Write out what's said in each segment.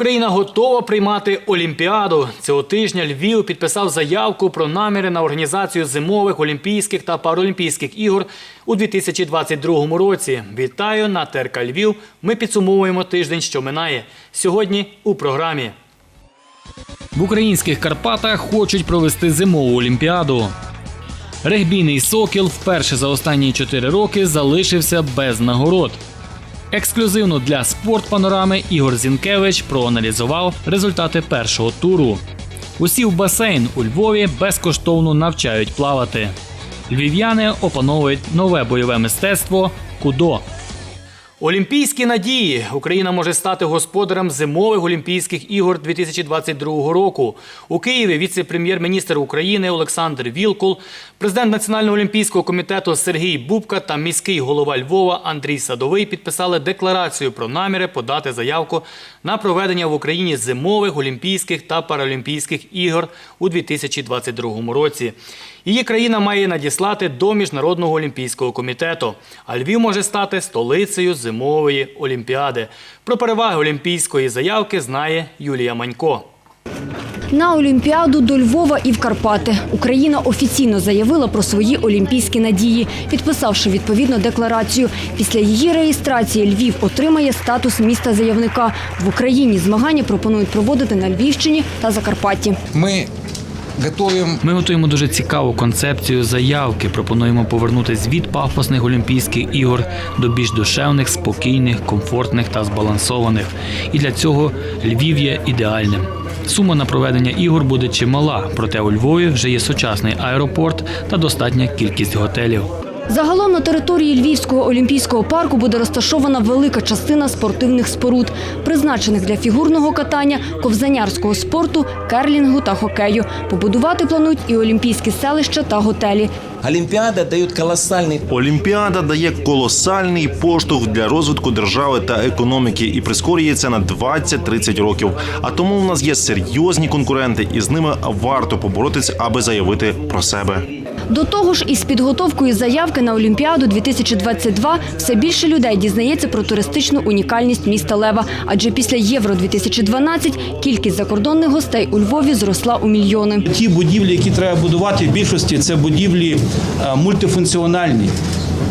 Україна готова приймати Олімпіаду. Цього тижня Львів підписав заявку про наміри на організацію зимових Олімпійських та Паралімпійських ігор у 2022 році. Вітаю на ТРК Львів. Ми підсумовуємо тиждень, що минає. Сьогодні у програмі. В українських Карпатах хочуть провести зимову Олімпіаду. Регбійний сокіл вперше за останні 4 роки залишився без нагород. Ексклюзивно для спортпанорами Ігор Зінкевич проаналізував результати першого туру. Усі в басейн у Львові безкоштовно навчають плавати. Львів'яни опановують нове бойове мистецтво кудо. Олімпійські надії. Україна може стати господарем зимових Олімпійських ігор 2022 року. У Києві віце-прем'єр-міністр України Олександр Вілкул, президент Національного олімпійського комітету Сергій Бубка та міський голова Львова Андрій Садовий підписали декларацію про наміри подати заявку на проведення в Україні зимових Олімпійських та Паралімпійських ігор у 2022 році. Її країна має надіслати до Міжнародного олімпійського комітету. А Львів може стати столицею зимової олімпіади. Про переваги олімпійської заявки знає Юлія Манько. На Олімпіаду до Львова і в Карпати Україна офіційно заявила про свої олімпійські надії, підписавши відповідну декларацію. Після її реєстрації Львів отримає статус міста заявника. В Україні змагання пропонують проводити на Львівщині та Закарпатті. Мы готовим Ми готуємо дуже цікаву концепцію заявки. Пропонуємо повернутись від пафосних Олімпійських ігор до більш душевних, спокійних, комфортних та збалансованих. І для цього Львів є ідеальним. Сума на проведення ігор буде чимала, проте у Львові вже є сучасний аеропорт та достатня кількість готелів. Загалом на території Львівського олімпійського парку буде розташована велика частина спортивних споруд, призначених для фігурного катання, ковзанярського спорту, керлінгу та хокею. Побудувати планують і олімпійські селища та готелі. Олимпиада дает колоссальный Олімпіада дає колосальний поштовх для розвитку держави та економіки і прискорюється на 20-30 років. А тому в нас є серйозні конкуренти, і з ними варто поборотися, аби заявити про себе. До того ж, із підготовкою заявки на Олімпіаду 2022 все більше людей дізнається про туристичну унікальність міста Лева. Адже після Євро 2012 кількість закордонних гостей у Львові зросла у мільйони. Ті будівлі, які треба будувати, в більшості це будівлі е, мультифункціональні.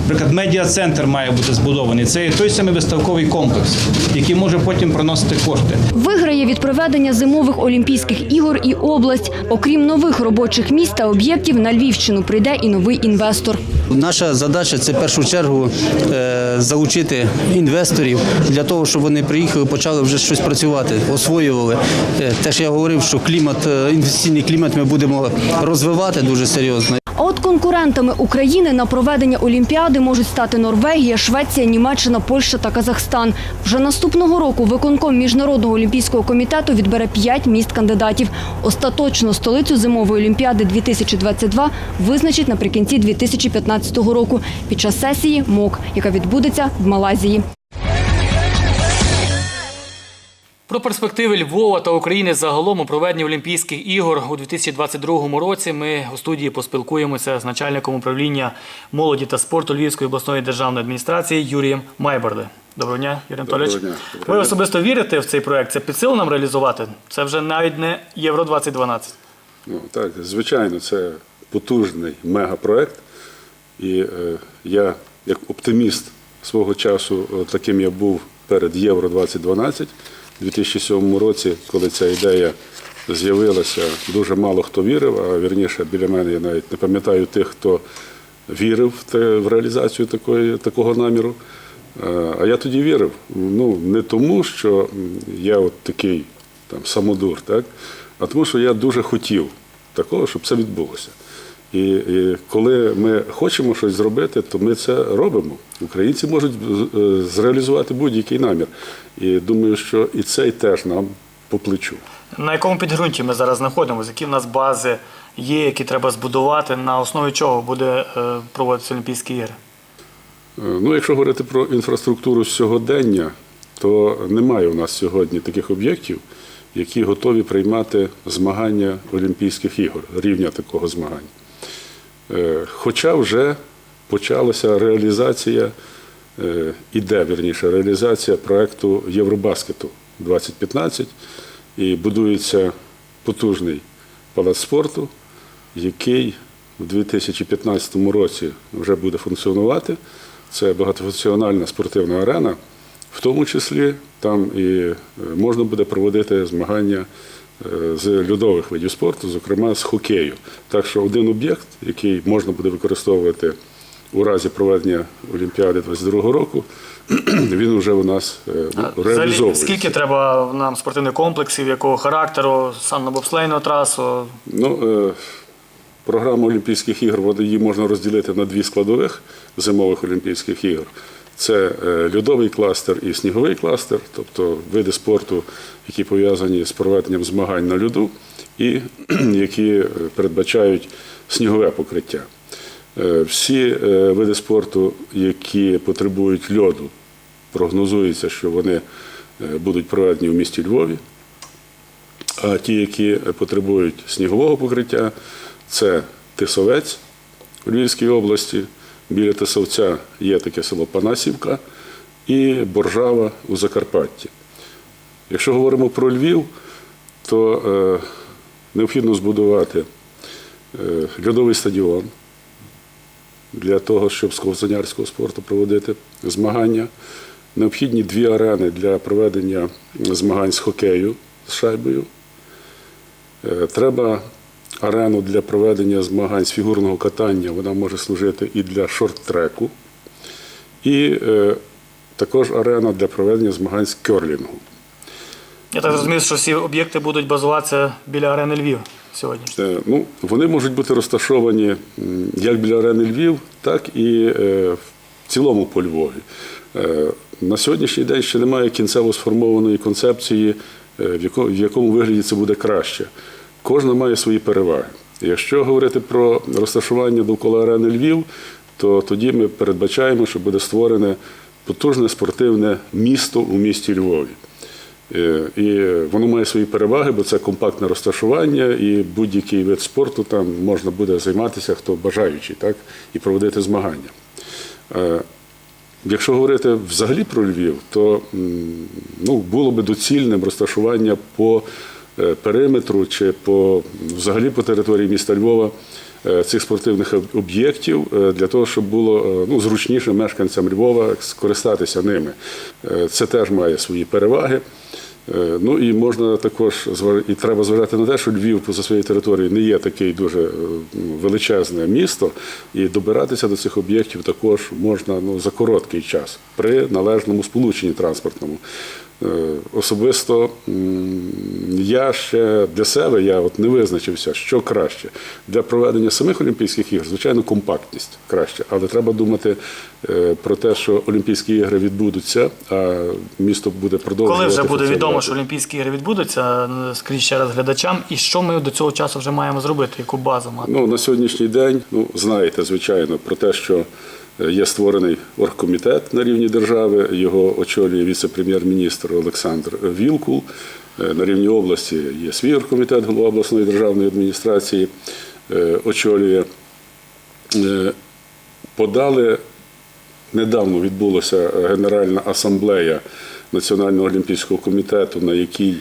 Наприклад, медіа-центр має бути збудований. Це той самий виставковий комплекс, який може потім приносити кошти. Виграє від проведення зимових олімпійських ігор і область. Окрім нових робочих місць та об'єктів, на Львівщину прийде і новий інвестор. Наша задача це в першу чергу е, залучити інвесторів для того, щоб вони приїхали, почали вже щось працювати, освоювали. Е, Те, що я говорив, що клімат, е, інвестиційний клімат ми будемо розвивати дуже серйозно. А от конкурентами України на проведення Олімпіади можуть стати Норвегія, Швеція, Німеччина, Польща та Казахстан. Вже наступного року виконком Міжнародного олімпійського комітету відбере п'ять міст кандидатів. Остаточно столицю зимової олімпіади 2022 визначить наприкінці 2015 року під час сесії МОК, яка відбудеться в Малайзії. Про перспективи Львова та України загалом у проведенні Олімпійських ігор у 2022 році ми у студії поспілкуємося з начальником управління молоді та спорту Львівської обласної державної адміністрації Юрієм Майборди. Доброго дня, Юрій Анатолійович. Доброго дня. Ви особисто вірите в цей проект? Це під силу нам реалізувати? Це вже навіть не Євро 2012. Ну, так, звичайно, це потужний мегапроект. І е, я, як оптиміст свого часу, е, таким я був перед Євро 2012 у 2007 році, коли ця ідея з'явилася, дуже мало хто вірив, а вірніше біля мене я навіть не пам'ятаю тих, хто вірив в, реалізацію такої, такого наміру. Е, А я тоді вірив. Ну, не тому, що я от такий там, самодур, так? а тому, що я дуже хотів такого, щоб це відбулося. І, і коли ми хочемо щось зробити, то ми це робимо. Українці можуть е, зреалізувати будь-який намір. І думаю, що і цей теж нам по плечу. На якому підґрунті ми зараз знаходимося? Які в нас бази є, які треба збудувати, на основі чого буде е, проводитися Олімпійські ігри? Е, Ну, якщо говорити про інфраструктуру сьогодення, то немає у нас сьогодні таких об'єктів, які готові приймати змагання Олімпійських ігор, рівня такого змагання. Е, Хоча вже почалася реалізація е, іде вірніше реалізація проекту Євробаскету 2015 і будується потужний палац спорту, який у 2015 році вже буде функціонувати. Це багатофункціональна спортивна арена, в тому числі там і е, можна буде проводити змагання з льодових видів спорту, зокрема з хокею. Так що один об'єкт, який можна буде використовувати у разі проведення Олімпіади 22 року, він вже у нас е, реалізовується. скільки треба нам спортивних комплексів, якого характеру, санно-бобслейну трасу? Ну, е, програма Олімпійських ігор її можна розділити на дві складових зимових Олімпійських ігор. Це е, льодовий кластер і сніговий кластер, тобто види спорту, які пов'язані з проведенням змагань на льоду, і які е, передбачають снігове покриття. Е, Всі види спорту, які потребують льоду, прогнозується, що вони будуть проведені в місті Львові. А ті, які потребують снігового покриття, це Тисовець у Львівській області. Біля Тисовця є таке село Панасівка і Боржава у Закарпатті. Якщо говоримо про Львів, то е, необхідно збудувати е, льодовий стадіон для того, щоб з ковзанярського спорту проводити змагання. Необхідні дві арени для проведення змагань з хокею з шайбою. Е, Треба арену для проведення змагань з фігурного катання. Вона може служити і для шорт-треку, і е, також арена для проведення змагань з керлінгу. Я так зрозумів, що всі об'єкти будуть базуватися біля арени Львів сьогодні. Е, Ну, вони можуть бути розташовані як біля арени Львів, так і е, в цілому по Львові. Е, На сьогоднішній день ще немає кінцево сформованої концепції, е, в якому вигляді це буде краще. Кожна має свої переваги. Якщо говорити про розташування довкола арени Львів, то тоді ми передбачаємо, що буде створене потужне спортивне місто у місті Львові. Е, І воно має свої переваги, бо це компактне розташування, і будь-який вид спорту там можна буде займатися, хто бажаючий, так, і проводити змагання. Е, Якщо говорити взагалі про Львів, то ну, було би доцільним розташування по периметру чи по взагалі по території міста Львова е, цих спортивних об'єктів е, для того, щоб було е, ну, зручніше мешканцям Львова скористатися ними. Е, Це теж має свої переваги. Е, Ну і можна також і треба зважати на те, що Львів поза своєю територією не є таке дуже е, величезне місто, і добиратися до цих об'єктів також можна ну, за короткий час при належному сполученні транспортному. Е, Особисто я ще для себе я от не визначився, що краще для проведення самих Олімпійських ігор, звичайно, компактність краще, але треба думати е, про те, що Олімпійські ігри відбудуться, а місто буде продовжувати. Коли вже буде відомо, що Олімпійські ігри відбудуться, е, скажіть ще раз глядачам, і що ми до цього часу вже маємо зробити, яку базу мати? Ну, на сьогоднішній день, ну, знаєте, звичайно, про те, що є створений оргкомітет на рівні держави, його очолює віце-прем'єр-міністр Олександр Вілкул. Е, На рівні області є свій оргкомітет, голова обласної державної адміністрації е, очолює. Е, Подали Недавно відбулася Генеральна асамблея Національного олімпійського комітету, на якій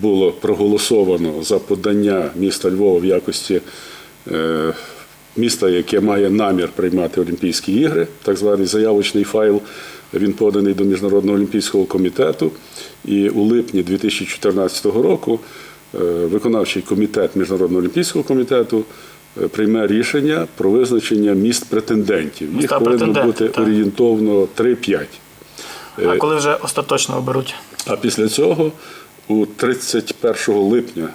було проголосовано за подання міста Львова в якості міста, яке має намір приймати Олімпійські ігри, так званий заявочний файл. Він поданий до Міжнародного олімпійського комітету. І у липні 2014 року е, виконавчий комітет Міжнародного олімпійського комітету е, прийме рішення про визначення міст претендентів. Їх Міста повинно бути так. орієнтовно 3-5. А коли вже остаточно оберуть? А після цього, у 31 липня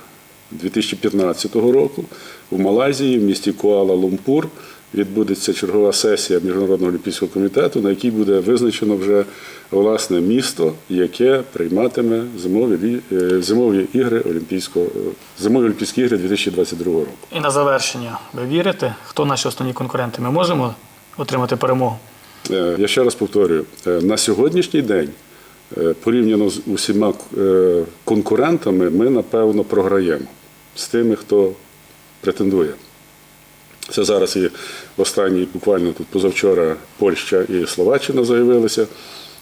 2015 року, в Малайзії, в місті Куала-Лумпур, відбудеться чергова сесія Міжнародного олімпійського комітету, на якій буде визначено вже власне місто, яке прийматиме зимові, е, зимові ігри Олімпійського е, зимові Олімпійські ігри 2022 року. І на завершення, ви вірите, хто наші основні конкуренти? Ми можемо отримати перемогу? Е, Я ще раз повторюю, на сьогоднішній день, порівняно з усіма конкурентами, ми напевно програємо з тими, хто претендує. Це зараз і останній, буквально тут позавчора Польща і Словаччина заявилися.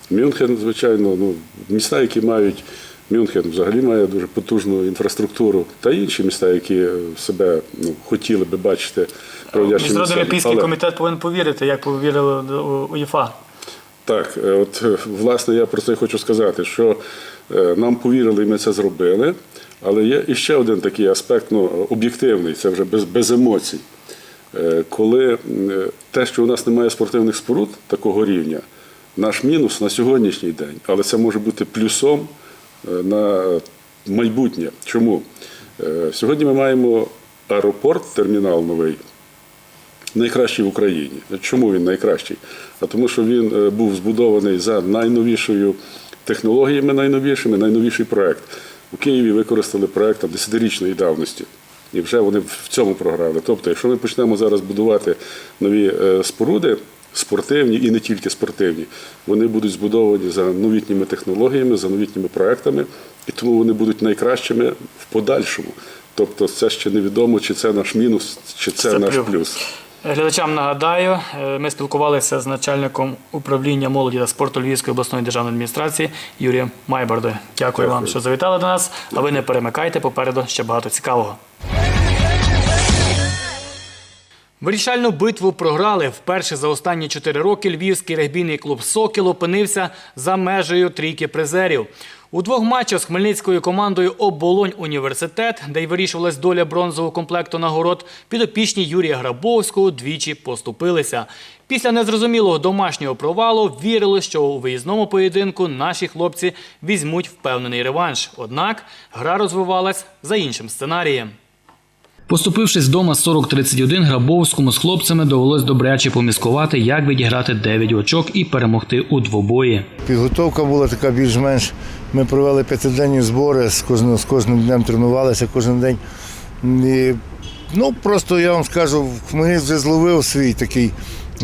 Мюнхен, звичайно, ну, міста, які мають Мюнхен взагалі має дуже потужну інфраструктуру, та інші міста, які себе ну, хотіли би бачити проводящими Міжнародний олімпійський Але- комітет повинен повірити, як повірили УЄФА. Так, е, от е, власне я про це хочу сказати, що е, нам повірили, і ми це зробили. Але є іще один такий аспект, ну, об'єктивний, це вже без, без емоцій. Е, Коли те, що у нас немає спортивних споруд такого рівня, наш мінус на сьогоднішній день, але це може бути плюсом е, на майбутнє. Чому? Е, Сьогодні ми маємо аеропорт, термінал новий, найкращий в Україні. Чому він найкращий? А тому, що він був збудований за найновішою технологіями, найновішими, найновіший проект. У Києві використали проект там, десятирічної давності. І вже вони в цьому програли. Тобто, якщо ми почнемо зараз будувати нові е, споруди, спортивні і не тільки спортивні, вони будуть збудовані за новітніми технологіями, за новітніми проектами, і тому вони будуть найкращими в подальшому. Тобто, це ще невідомо, чи це наш мінус, чи це, Це наш плюс. Глядачам нагадаю, е, ми спілкувалися з начальником управління молоді та спорту Львівської обласної державної адміністрації Юрієм Майбардою. Дякую вам, що завітали до нас. А ви не перемикайте попереду ще багато цікавого. Вирішальну битву програли. Вперше за останні чотири роки львівський регбійний клуб Сокіл опинився за межею трійки призерів. У двох матчах з хмельницькою командою Оболонь університет, де й вирішувалась доля бронзового комплекту нагород, підопічні Юрія Грабовського двічі поступилися. Після незрозумілого домашнього провалу вірили, що у виїзному поєдинку наші хлопці візьмуть впевнений реванш. Однак гра розвивалась за іншим сценарієм. Поступившись вдома 40-31, Грабовському з хлопцями довелось добряче поміскувати, як відіграти 9 очок і перемогти у двобої. Підготовка була така більш-менш. Ми провели п'ятиденні збори, з кожним, з кожним днем тренувалися кожен день. І, ну, просто я вам скажу, Хмельницький вже зловив свій такий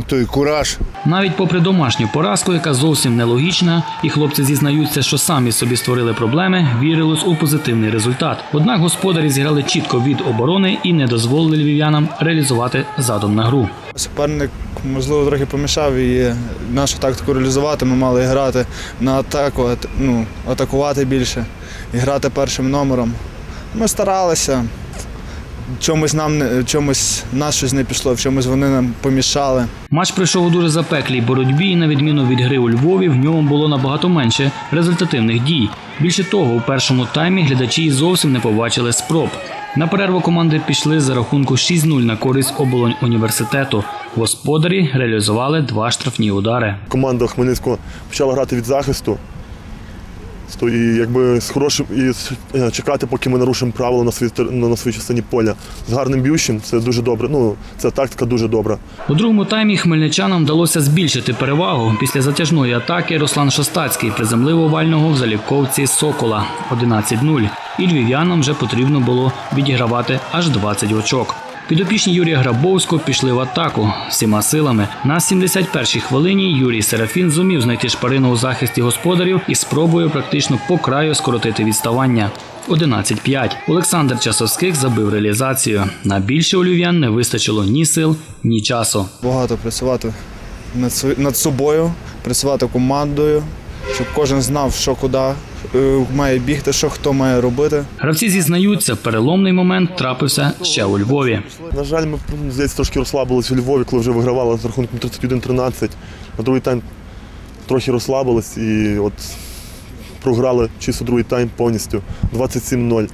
той кураж. Навіть попри домашню поразку, яка зовсім нелогічна, і хлопці зізнаються, що самі собі створили проблеми, вірилось у позитивний результат. Однак господарі зіграли чітко від оборони і не дозволили львів'янам реалізувати задум на гру. Суперник, можливо, трохи помішав і нашу тактику реалізувати. Ми мали грати на атаку, ат- ну, атакувати більше і грати першим номером. Ми старалися. Чомусь нам чомусь нас щось не пішло, в чомусь вони нам помішали. Матч пройшов у дуже запеклій боротьбі, і на відміну від гри у Львові, в ньому було набагато менше результативних дій. Більше того, у першому таймі глядачі зовсім не побачили спроб. На перерву команди пішли за рахунку 6-0 на користь оболонь університету. Господарі реалізували два штрафні удари. команда Хмельницького почала грати від захисту. Сто- І якби з хорошим і е, чекати, поки ми нарушимо правила на своїй на своїй частині поля. З гарним б'ющим це дуже добре. Ну, ця тактика дуже добра. У другому таймі хмельничанам вдалося збільшити перевагу. Після затяжної атаки Руслан Шостацький приземлив овального в залівковці Сокола 11-0. І львів'янам вже потрібно було відігравати аж 20 очок. Підопічні Юрія Грабовського пішли в атаку всіма силами. На 71-й хвилині Юрій Серафін зумів знайти шпарину у захисті господарів і спробує практично по краю скоротити відставання. 11-5. Олександр Часовських забив реалізацію. На більше у львів'ян не вистачило ні сил, ні часу. Багато працювати над, собою, працювати командою, щоб кожен знав, що куди має бігти, що хто має робити. Гравці зізнаються, переломний момент трапився ще у Львові. На жаль, ми ну, здається, трошки розслабились у Львові, коли вже вигравали з рахунком 31-13. На другий тайм трохи розслабились і от програли чисто другий тайм повністю 27-0.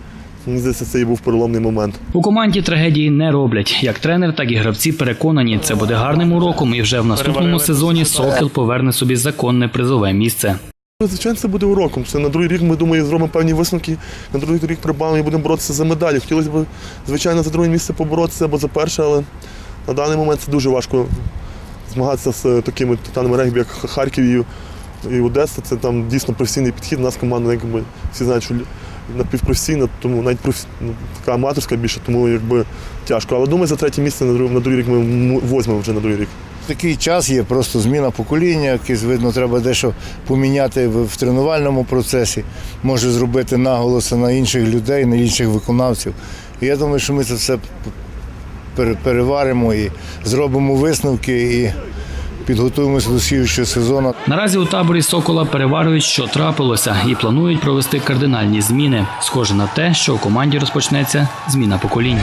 Мені здається, це і був переломний момент. У команді трагедії не роблять. Як тренер, так і гравці переконані, це буде гарним уроком, і вже в наступному сезоні Сокіл поверне собі законне призове місце. Ну, Звичайно, це буде уроком. Це на другий рік ми думаю, зробимо певні висновки. На другий рік прибавимо і будемо боротися за медалі. Хотілося б, звичайно, за друге місце поборотися або за перше, але на даний момент це дуже важко змагатися з такими титанами регбі, як Харків і, Одеса. Це там дійсно професійний підхід. У нас команда, якби всі знають, що напівпрофесійна, тому навіть профі... ну, така аматорська більше, тому якби тяжко. Але думаю, за третє місце на другий рік ми возьмемо вже на другий рік. Такий час є, просто зміна покоління, якесь, видно, треба дещо поміняти в, тренувальному процесі, може зробити наголоси на інших людей, на інших виконавців. І я думаю, що ми це все переваримо і зробимо висновки і підготуємося до слідчого сезону. Наразі у таборі Сокола переварюють, що трапилося, і планують провести кардинальні зміни. Схоже на те, що у команді розпочнеться зміна поколінь.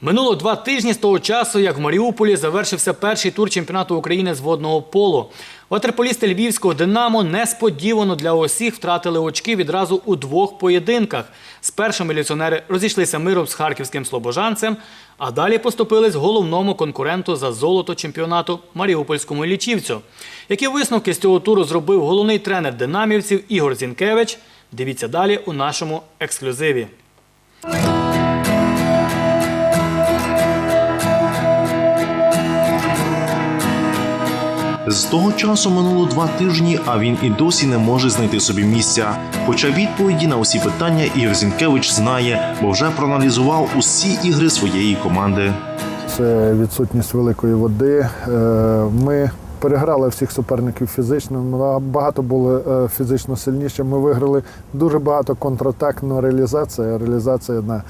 Минуло два тижні з того часу, як в Маріуполі завершився перший тур чемпіонату України з водного полу. Ватерполісти львівського Динамо несподівано для усіх втратили очки відразу у двох поєдинках. Спершу міліціонери розійшлися миром з харківським слобожанцем, а далі поступились головному конкуренту за золото чемпіонату Маріупольському лічівцю. Які висновки з цього туру зробив головний тренер динамівців Ігор Зінкевич? Дивіться далі у нашому ексклюзиві. З того часу минуло два тижні, а він і досі не може знайти собі місця. Хоча відповіді на усі питання Ігор Зінкевич знає, бо вже проаналізував усі ігри своєї команди. Це відсутність великої води. Е, Ми переграли всіх суперників фізично. Багато були е, фізично сильніші. Ми виграли дуже багато контратак, але реалізація, реалізація на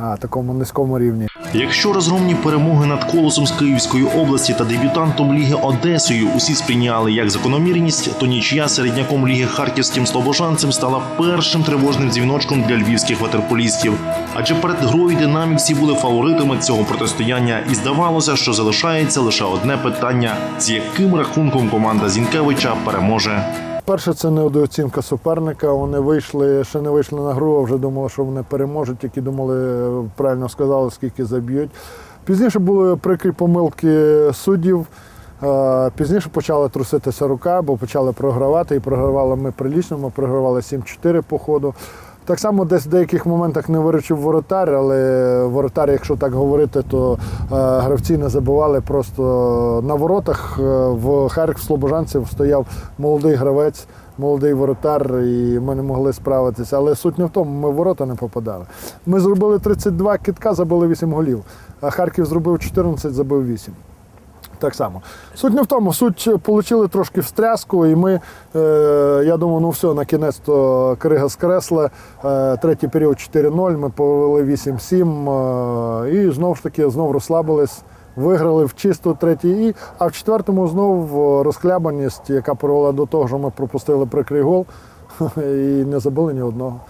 а, такому низькому рівні. Якщо розгромні перемоги над колосом з Київської області та дебютантом Ліги Одесою усі сприйняли як закономірність, то нічия середняком Ліги Харківським слобожанцем стала першим тривожним дзвіночком для львівських ватерполістів. Адже перед грою динамівці були фаворитами цього протистояння, і здавалося, що залишається лише одне питання: з яким рахунком команда Зінкевича переможе. Перше, це недооцінка суперника. Вони вийшли, ще не вийшли на гру, а вже думали, що вони переможуть, які думали, правильно сказали, скільки заб'ють. Пізніше були прикрі помилки суддів. Пізніше почала труситися рука, бо почали програвати. І програвали ми прилічно, ми програвали 7-4 по ходу. Так само десь в деяких моментах не виручив воротар, але воротар, якщо так говорити, то е, гравці не забували. Просто на воротах е, в Харків Слобожанців стояв молодий гравець, молодий воротар, і ми не могли справитися. Але суть не в тому, ми в ворота не попадали. Ми зробили 32 кітка, забили 8 голів. А Харків зробив 14, забив 8. Так само. Суть не в тому, суть отримали трошки встряску, і ми, е, я думаю, ну все, на кінець то крига скресла. Е, третій період 4-0, ми повели 8-7 е, і знову ж таки знов розслабились, виграли в чисто третій і, а в четвертому знов е, розхлябаність, яка привела до того, що ми пропустили прикрий гол і не забили ні одного.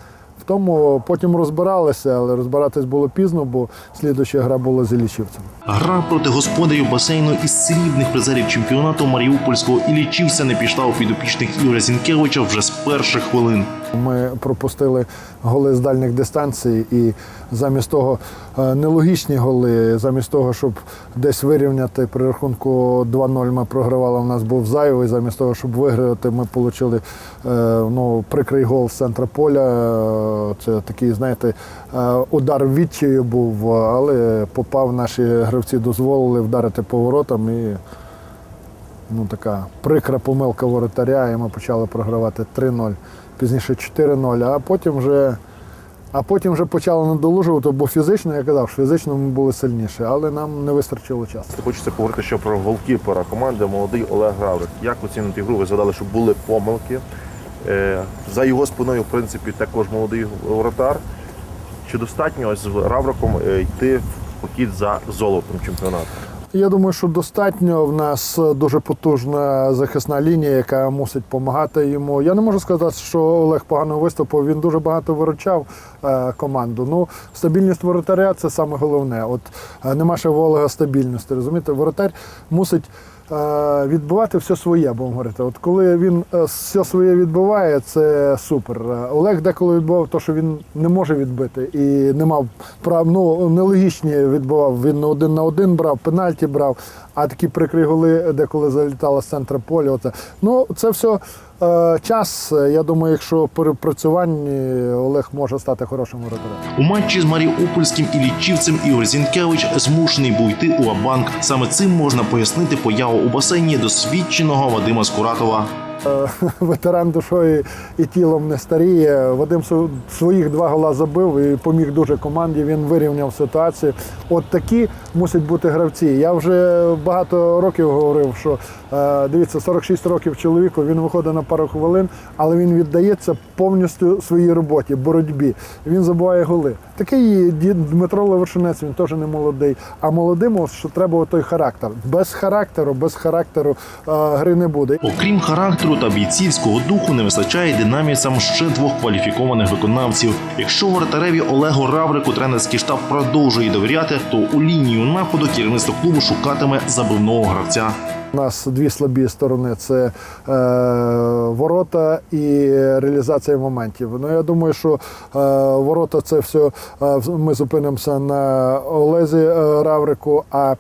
Тому потім розбиралися, але розбиратись було пізно, бо слідуча гра була з Ілічівцем. Гра проти господарів басейну із срібних призерів чемпіонату Маріупольського і лічівся не пішла у підопічних Ігоря Зінкевича вже з перших хвилин. Ми пропустили голи з дальніх дистанцій, і замість того е, нелогічні голи, замість того, щоб десь вирівняти при рахунку 2-0 ми програвали, у нас був зайвий. Замість того, щоб виграти, ми отримали ну, прикрий гол з центра поля. Е, Це такий, знаєте, е, удар відчаю був, але попав наші гравці, дозволили вдарити поворотом і ну, така прикра помилка воротаря, і ми почали програвати 3-0, пізніше 4-0, а потім вже. А потім вже почали надолужувати, бо фізично, я казав, фізично ми були сильніші, але нам не вистачило часу. Хочеться поговорити ще про голкіпера команди молодий Олег Гаврик. Як оцінити гру? Ви згадали, що були помилки. Е, За його спиною, в принципі, також молодий воротар. Чи достатньо ось з Гавриком е, йти в похід за золотом чемпіонату? Я думаю, що достатньо. В нас дуже потужна захисна лінія, яка мусить допомагати йому. Я не можу сказати, що Олег погано виступив. Він дуже багато виручав е, команду. Ну, стабільність воротаря це саме головне. От е, нема ще в Олега стабільності. Розумієте, воротар мусить. Е, Відбивати все своє, будемо говорити. От коли він е, все своє відбиває, це супер. Е, Олег деколи відбивав те, що він не може відбити, і не мав прав. Ну нелогічні відбивав. Він один на один брав, пенальті брав, а такі прикрі голи, деколи залітала з центра поля. Оце. Ну це все час. Я думаю, якщо при Олег може стати хорошим воротарем. У матчі з Маріупольським і лічівцем Ігор Зінкевич змушений був йти у Абанк. Саме цим можна пояснити появу у басейні досвідченого Вадима Скуратова. Ветеран душою і тілом не старіє. Вадим своїх два гола забив і поміг дуже команді. Він вирівняв ситуацію. От такі мусять бути гравці. Я вже багато років говорив, що е, дивіться, 46 років чоловіку, він виходить на пару хвилин, але він віддається повністю своїй роботі, боротьбі. Він забуває голи. Такий Дмитро Левершинець, він теж не молодий. А молодим, що треба той характер. Без характеру, без характеру е, гри не буде. Окрім характеру та бійцівського духу, не вистачає динамісам ще двох кваліфікованих виконавців. Якщо воротареві Олегу Раврику тренерський штаб продовжує довіряти, то у лінію нападу керівництво клубу шукатиме забивного гравця. У нас дві слабі сторони це е, ворота і реалізація моментів. Ну я думаю, що е, ворота це все е, ми зупинимося на Олезі е, Раврику, а е,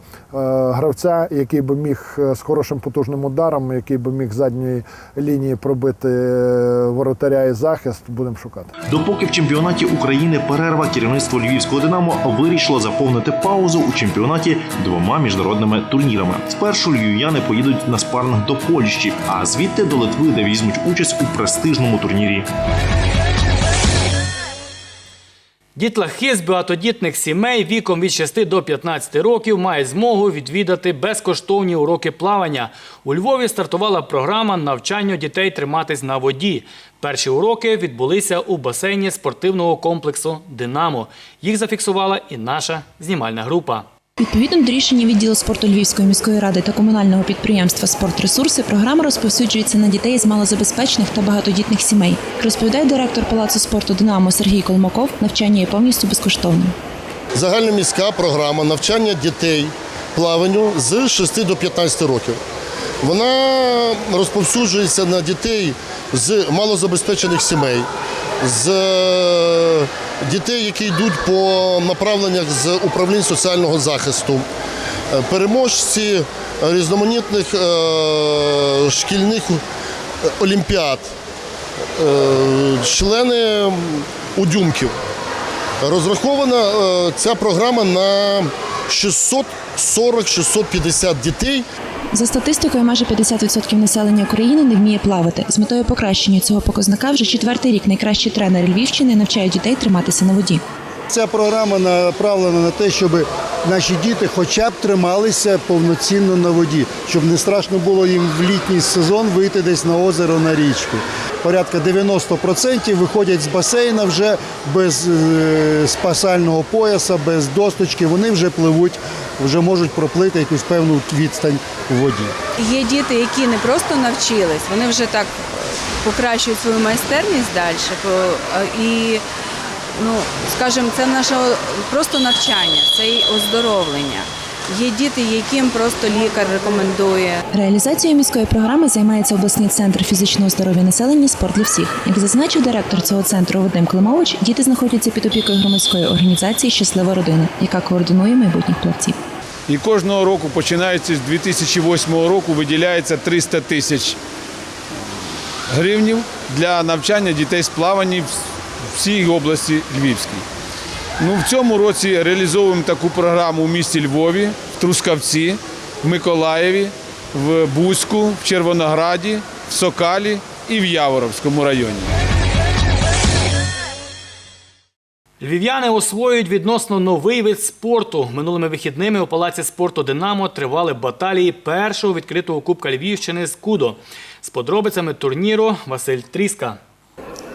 гравця, який би міг е, з хорошим потужним ударом, який би міг задньої лінії пробити е, воротаря і захист, будемо шукати. Допоки в чемпіонаті України перерва керівництво львівського Динамо вирішило заповнити паузу у чемпіонаті двома міжнародними турнірами. Спершу львів'яни поїдуть на спарних до Польщі, а звідти до Литви, де візьмуть участь у престижному турнірі. Дітлахи з багатодітних сімей віком від 6 до 15 років мають змогу відвідати безкоштовні уроки плавання. У Львові стартувала програма навчання дітей триматись на воді. Перші уроки відбулися у басейні спортивного комплексу Динамо. Їх зафіксувала і наша знімальна група. Відповідно до рішення відділу спорту Львівської міської ради та комунального підприємства «Спортресурси» програма розповсюджується на дітей з малозабезпечених та багатодітних сімей. Розповідає директор Палацу спорту Динамо Сергій Колмаков. Навчання є повністю безкоштовним. Загальноміська програма навчання дітей плаванню з 6 до 15 років. Вона розповсюджується на дітей з малозабезпечених сімей, з е, дітей, які йдуть по направленнях з управлінь соціального захисту, е, переможці різноманітних е, шкільних олімпіад, члени удюмків. Розрахована ця програма на 640-650 дітей. За статистикою, майже 50% населення України не вміє плавати. З метою покращення цього показника вже четвертий рік найкращі тренери Львівщини навчають дітей триматися на воді. Ця програма направлена на те, щоб наші діти хоча б трималися повноцінно на воді, щоб не страшно було їм в літній сезон вийти десь на озеро, на річку. Порядка 90% виходять з басейна вже без е, спасального пояса, без досточки. Вони вже пливуть, вже можуть проплити якусь певну відстань у воді. Є діти, які не просто навчились, вони вже так покращують свою майстерність далі. І, ну, скажімо, це наше просто навчання, це і оздоровлення. Є діти, яким просто лікар рекомендує. Реалізацією міської програми займається обласний центр фізичного здоров'я населення Спорт для всіх. Як зазначив директор цього центру Вадим Климович, діти знаходяться під опікою громадської організації Щаслива родина, яка координує майбутніх плавців. І кожного року, починаючи з 2008 року, виділяється 300 тисяч гривнів для навчання дітей з плавання в всій області Львівській. Ну, в цьому році реалізовуємо таку програму у місті Львові, в Трускавці, в Миколаєві, в Бузьку, в Червонограді, в Сокалі і в Яворовському районі. Львів'яни освоюють відносно новий вид спорту. Минулими вихідними у палаці спорту Динамо тривали баталії першого відкритого кубка Львівщини з Кудо. З подробицями турніру Василь Тріска.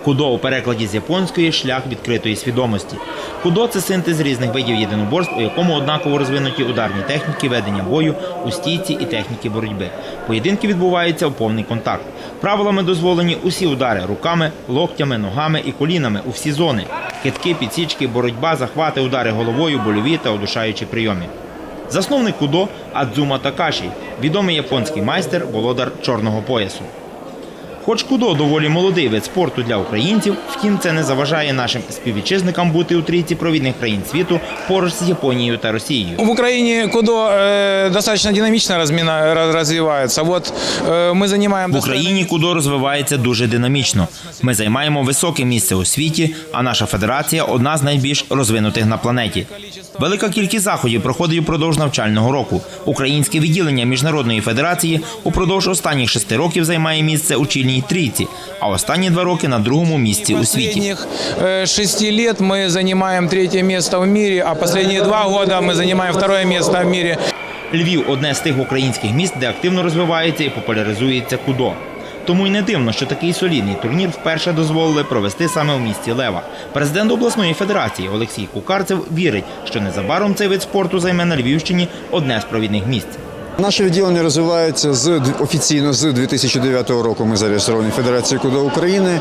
Кудо у перекладі з японської шлях відкритої свідомості. Кудо це синтез різних видів єдиноборств, у якому однаково розвинуті ударні техніки ведення бою у стійці і техніки боротьби. Поєдинки відбуваються в повний контакт. Правилами дозволені усі удари руками, локтями, ногами і колінами у всі зони. Китки, підсічки, боротьба, захвати, удари головою, больові та удушаючі прийоми. Засновник кудо Адзума Такаші, відомий японський майстер, володар чорного поясу. Хоч кудо доволі молодий вид спорту для українців, втім це не заважає нашим співвітчизникам бути у трійці провідних країн світу поруч з Японією та Росією. В Украине кудо э, достаточно динамично размина, раз- развивается. Вот э, мы занимаем... В Україні кудо розвивається дуже динамічно. Ми займаємо високе місце у світі, а наша федерація одна з найбільш розвинутих на планеті. Велика кількість заходів проходить упродовж навчального року. Українське відділення міжнародної федерації упродовж останніх шести років займає місце у чільній трійці, а останні два роки на другому місці у світі. Последних э, шести лет мы занимаем третье место в мире, а последние два года мы занимаем второе место в мире. Львів одне з тих українських міст, де активно розвивається і популяризується кудо. Тому й не дивно, що такий солідний турнір вперше дозволили провести саме у місті Лева. Президент обласної федерації Олексій Кукарцев вірить, що незабаром цей вид спорту займе на Львівщині одне з провідних місць. Наше відділення розвивається з офіційно з 2009 року. Ми зареєстровані Федерацією Кудо України.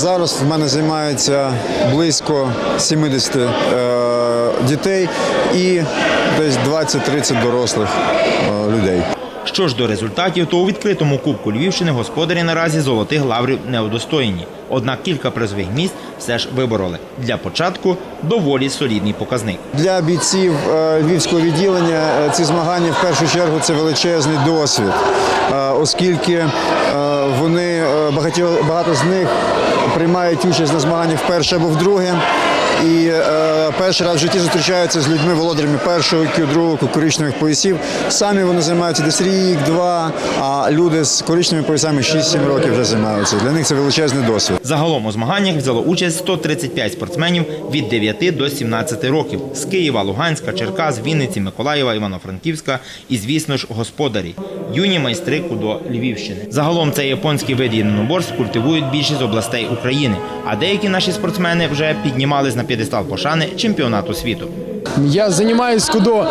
Зараз в мене займається близько 70 е, дітей і десь 20-30 дорослих е, людей. Що ж до результатів, то у відкритому кубку Львівщини господарі наразі золотих лаврів не удостоєні. Однак кілька призових місць все ж вибороли. Для початку доволі солідний показник. Для бійців е, львівського відділення е, ці змагання в першу чергу це величезний досвід, е, оскільки вони багато з них приймають участь на змаганнях вперше або вдруге. І е, перший раз в житті зустрічаються з людьми володарями першого кю, другого коричневих поясів. Самі вони займаються десь рік, два, а люди з коричневими поясами 6-7 років вже займаються. Для них це величезний досвід. Загалом у змаганнях взяло участь 135 спортсменів від 9 до 17 років з Києва, Луганська, Черкас, Вінниці, Миколаєва, Івано-Франківська і, звісно ж, господарі юні майстри кудо Львівщини. Загалом цей японський вид єдиноборств культивують більшість областей України, а деякі наші спортсмени вже піднімались на п'єдестал пошани чемпіонату світу. Я занимаюсь кудо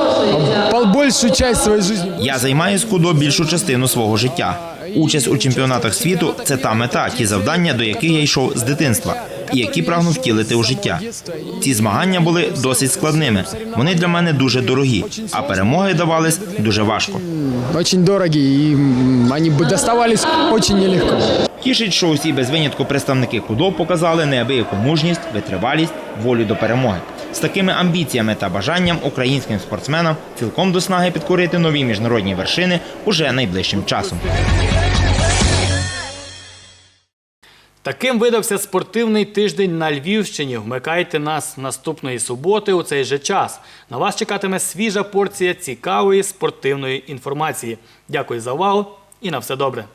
большую часть своей жизни. Я займаюсь кудо більшу частину свого життя. Участь у чемпіонатах світу це та мета, ті завдання, до яких я йшов з дитинства, і які прагнув втілити у життя. Ці змагання були досить складними. Вони для мене дуже дорогі, а перемоги давались дуже важко. Очень дорогие, и м, они бы доставались очень нелегко. Тішить, що усі без винятку представники КУДО показали неабияку мужність, витривалість, волю до перемоги. З такими амбіціями та бажанням українським спортсменам цілком до снаги підкорити нові міжнародні вершини уже найближчим часом. Таким видався спортивний тиждень на Львівщині. Вмикайте нас наступної суботи у цей же час. На вас чекатиме свіжа порція цікавої спортивної інформації. Дякую за увагу і на все добре.